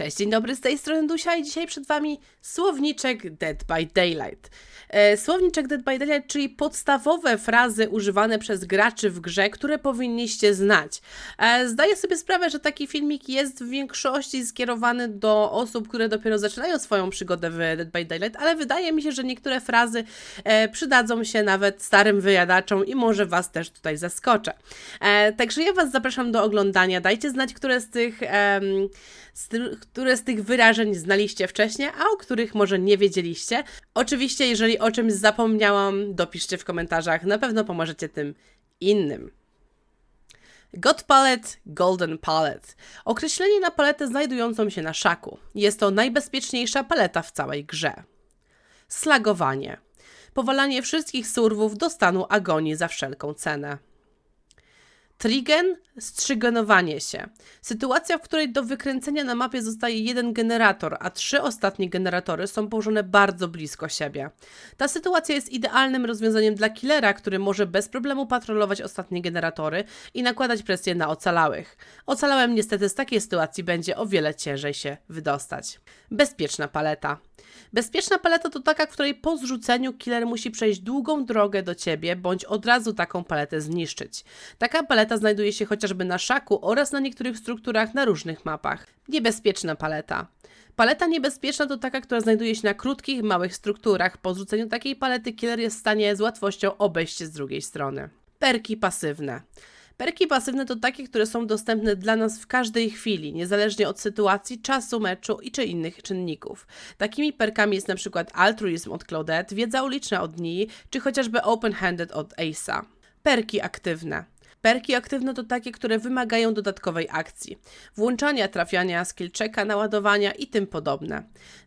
Cześć, dzień dobry, z tej strony Dusia i dzisiaj przed Wami słowniczek Dead by Daylight. E, słowniczek Dead by Daylight, czyli podstawowe frazy używane przez graczy w grze, które powinniście znać. E, zdaję sobie sprawę, że taki filmik jest w większości skierowany do osób, które dopiero zaczynają swoją przygodę w Dead by Daylight, ale wydaje mi się, że niektóre frazy e, przydadzą się nawet starym wyjadaczom i może Was też tutaj zaskoczę. Także ja Was zapraszam do oglądania. Dajcie znać, które z tych, z ty- które z tych wyrażeń znaliście wcześniej, a o których może nie wiedzieliście. Oczywiście, jeżeli o czymś zapomniałam, dopiszcie w komentarzach. Na pewno pomożecie tym innym. God Palette, Golden Palette. Określenie na paletę znajdującą się na szaku. Jest to najbezpieczniejsza paleta w całej grze. Slagowanie. Powalanie wszystkich surwów do stanu agonii za wszelką cenę. Trigen, strzygenowanie się. Sytuacja, w której do wykręcenia na mapie zostaje jeden generator, a trzy ostatnie generatory są położone bardzo blisko siebie. Ta sytuacja jest idealnym rozwiązaniem dla killera, który może bez problemu patrolować ostatnie generatory i nakładać presję na ocalałych. Ocalałem niestety z takiej sytuacji będzie o wiele ciężej się wydostać. Bezpieczna paleta. Bezpieczna paleta to taka, w której po zrzuceniu killer musi przejść długą drogę do ciebie, bądź od razu taką paletę zniszczyć. Taka paleta znajduje się chociażby na szaku oraz na niektórych strukturach na różnych mapach. Niebezpieczna paleta. Paleta niebezpieczna to taka, która znajduje się na krótkich, małych strukturach. Po zrzuceniu takiej palety killer jest w stanie z łatwością obejść się z drugiej strony. Perki pasywne. Perki pasywne to takie, które są dostępne dla nas w każdej chwili, niezależnie od sytuacji, czasu meczu i czy innych czynników. Takimi perkami jest przykład altruizm od Claudette, wiedza uliczna od Nii, czy chociażby open-handed od Ace'a. Perki aktywne. Perki aktywne to takie, które wymagają dodatkowej akcji. Włączania, trafiania, skill checka, naładowania i tym podobne.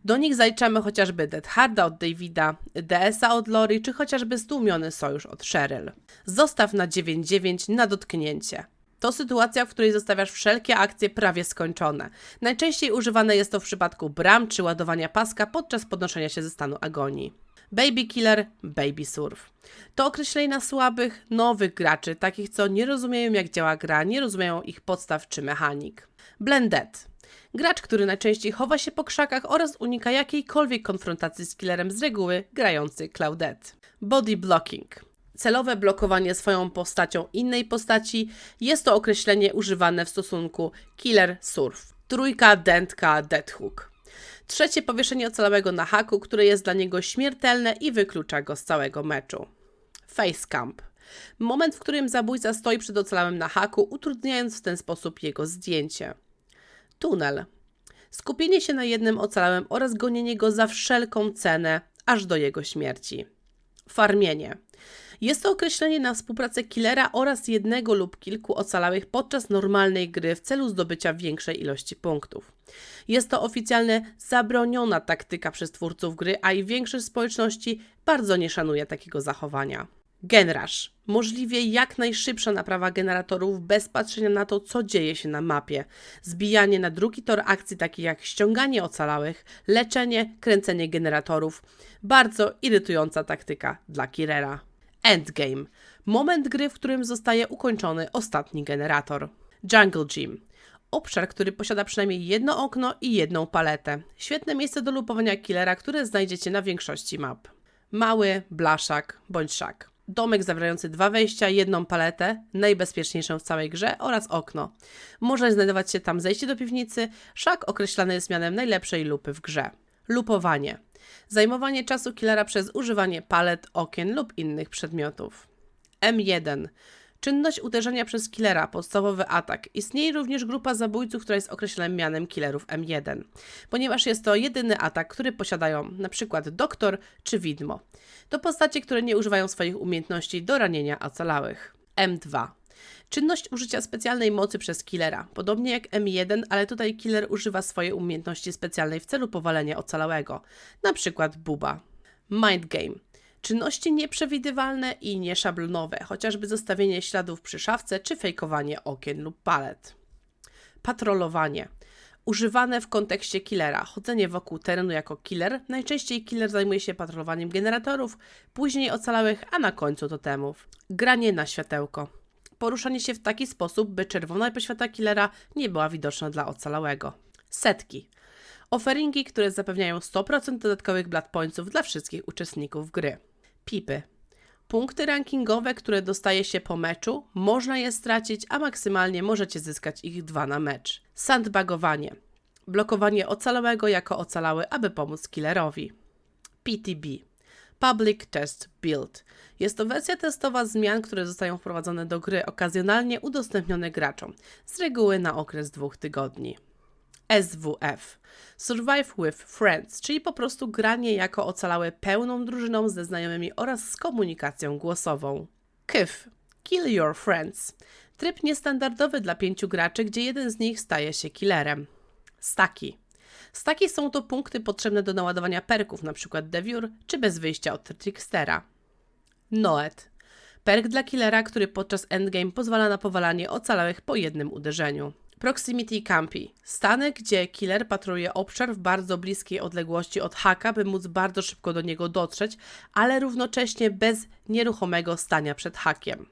Do nich zaliczamy chociażby Dead Harda od Davida, DS-a od Lori, czy chociażby Stłumiony Sojusz od Cheryl. Zostaw na 9-9 na dotknięcie. To sytuacja, w której zostawiasz wszelkie akcje prawie skończone. Najczęściej używane jest to w przypadku bram czy ładowania paska podczas podnoszenia się ze stanu agonii. Baby Killer, Baby Surf. To określenie na słabych, nowych graczy, takich co nie rozumieją jak działa gra, nie rozumieją ich podstaw czy mechanik. Blended. Gracz, który najczęściej chowa się po krzakach oraz unika jakiejkolwiek konfrontacji z killerem z reguły grający Claudette. Body Blocking. Celowe blokowanie swoją postacią innej postaci jest to określenie używane w stosunku killer surf. Trójka, dętka, dead hook. Trzecie powieszenie ocalałego na haku, które jest dla niego śmiertelne i wyklucza go z całego meczu. Face camp. Moment, w którym zabójca stoi przed ocalałym na haku, utrudniając w ten sposób jego zdjęcie. Tunel. Skupienie się na jednym ocalałym oraz gonienie go za wszelką cenę, aż do jego śmierci. Farmienie. Jest to określenie na współpracę killera oraz jednego lub kilku ocalałych podczas normalnej gry w celu zdobycia większej ilości punktów. Jest to oficjalnie zabroniona taktyka przez twórców gry, a i większość społeczności bardzo nie szanuje takiego zachowania. Genrush. Możliwie jak najszybsza naprawa generatorów bez patrzenia na to, co dzieje się na mapie. Zbijanie na drugi tor akcji, takie jak ściąganie ocalałych, leczenie, kręcenie generatorów. Bardzo irytująca taktyka dla Kirera. Endgame. Moment gry, w którym zostaje ukończony ostatni generator. Jungle Gym. Obszar, który posiada przynajmniej jedno okno i jedną paletę. Świetne miejsce do lupowania killera, które znajdziecie na większości map. Mały, blaszak bądź szak. Domek zawierający dwa wejścia, jedną paletę, najbezpieczniejszą w całej grze oraz okno. Może znajdować się tam zejście do piwnicy, szak określany jest mianem najlepszej lupy w grze. Lupowanie. Zajmowanie czasu killera przez używanie palet, okien lub innych przedmiotów. M1. Czynność uderzenia przez killera, podstawowy atak. Istnieje również grupa zabójców, która jest określona mianem killerów M1, ponieważ jest to jedyny atak, który posiadają np. doktor czy widmo. To postacie, które nie używają swoich umiejętności do ranienia ocalałych. M2. Czynność użycia specjalnej mocy przez killera, podobnie jak M1, ale tutaj killer używa swojej umiejętności specjalnej w celu powalenia ocalałego, przykład buba. Mind Game. Czynności nieprzewidywalne i nieszablonowe, chociażby zostawienie śladów przy szafce czy fejkowanie okien lub palet. Patrolowanie. Używane w kontekście killera. Chodzenie wokół terenu jako killer. Najczęściej killer zajmuje się patrolowaniem generatorów, później ocalałych, a na końcu totemów. Granie na światełko. Poruszanie się w taki sposób, by czerwona poświata killera nie była widoczna dla ocalałego. Setki. Offeringi, które zapewniają 100% dodatkowych blood pointsów dla wszystkich uczestników gry. Pipy. Punkty rankingowe, które dostaje się po meczu, można je stracić, a maksymalnie możecie zyskać ich dwa na mecz. Sandbagowanie. Blokowanie ocalałego jako ocalały, aby pomóc killerowi. PTB. Public Test Build. Jest to wersja testowa zmian, które zostają wprowadzone do gry, okazjonalnie udostępnione graczom, z reguły na okres dwóch tygodni. SWF Survive with Friends, czyli po prostu granie jako ocalałe pełną drużyną ze znajomymi oraz z komunikacją głosową. KIF Kill Your Friends tryb niestandardowy dla pięciu graczy, gdzie jeden z nich staje się killerem. Staki Staki są to punkty potrzebne do naładowania perków, np. Deviur czy bez wyjścia od Trickstera. Noet Perk dla killera, który podczas endgame pozwala na powalanie ocalałych po jednym uderzeniu. Proximity Campy. Stany, gdzie killer patruje obszar w bardzo bliskiej odległości od haka, by móc bardzo szybko do niego dotrzeć, ale równocześnie bez nieruchomego stania przed hakiem.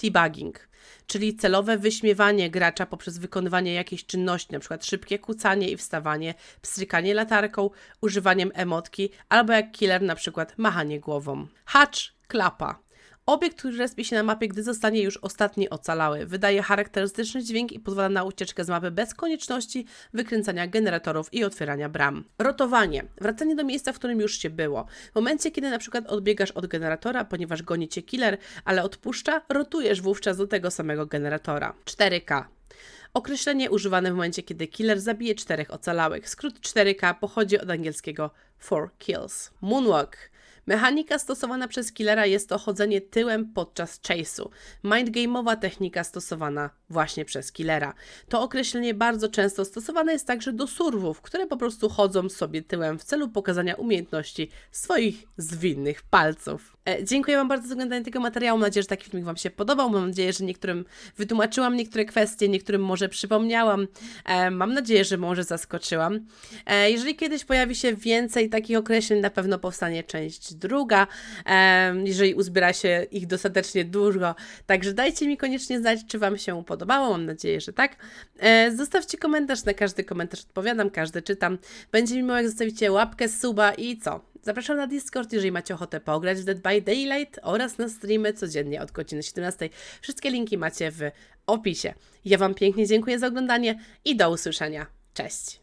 Teabagging, czyli celowe wyśmiewanie gracza poprzez wykonywanie jakiejś czynności, np. szybkie kucanie i wstawanie, pstrykanie latarką, używaniem emotki, albo jak killer np. machanie głową. Hatch, klapa. Obiekt, który respi się na mapie, gdy zostanie już ostatni ocalały. Wydaje charakterystyczny dźwięk i pozwala na ucieczkę z mapy bez konieczności wykręcania generatorów i otwierania bram. Rotowanie. Wracanie do miejsca, w którym już się było. W momencie, kiedy na przykład odbiegasz od generatora, ponieważ goni cię killer, ale odpuszcza, rotujesz wówczas do tego samego generatora. 4K. Określenie używane w momencie, kiedy killer zabije czterech ocalałych. Skrót 4K pochodzi od angielskiego for kills. Moonwalk. Mechanika stosowana przez killera jest to chodzenie tyłem podczas chase'u. Mindgame'owa technika stosowana właśnie przez killera. To określenie bardzo często stosowane jest także do surwów, które po prostu chodzą sobie tyłem w celu pokazania umiejętności swoich zwinnych palców. E, dziękuję Wam bardzo za oglądanie tego materiału. Mam nadzieję, że taki filmik Wam się podobał. Mam nadzieję, że niektórym wytłumaczyłam niektóre kwestie, niektórym może przypomniałam. E, mam nadzieję, że może zaskoczyłam. E, jeżeli kiedyś pojawi się więcej takich określeń, na pewno powstanie część druga, jeżeli uzbiera się ich dostatecznie dużo. Także dajcie mi koniecznie znać, czy Wam się podobało. Mam nadzieję, że tak. E, zostawcie komentarz, na każdy komentarz odpowiadam, każdy czytam. Będzie mi miło, jak zostawicie łapkę, suba i co? Zapraszam na Discord, jeżeli macie ochotę pograć w Dead by Daylight oraz na streamy codziennie od godziny 17. Wszystkie linki macie w opisie. Ja Wam pięknie dziękuję za oglądanie i do usłyszenia. Cześć!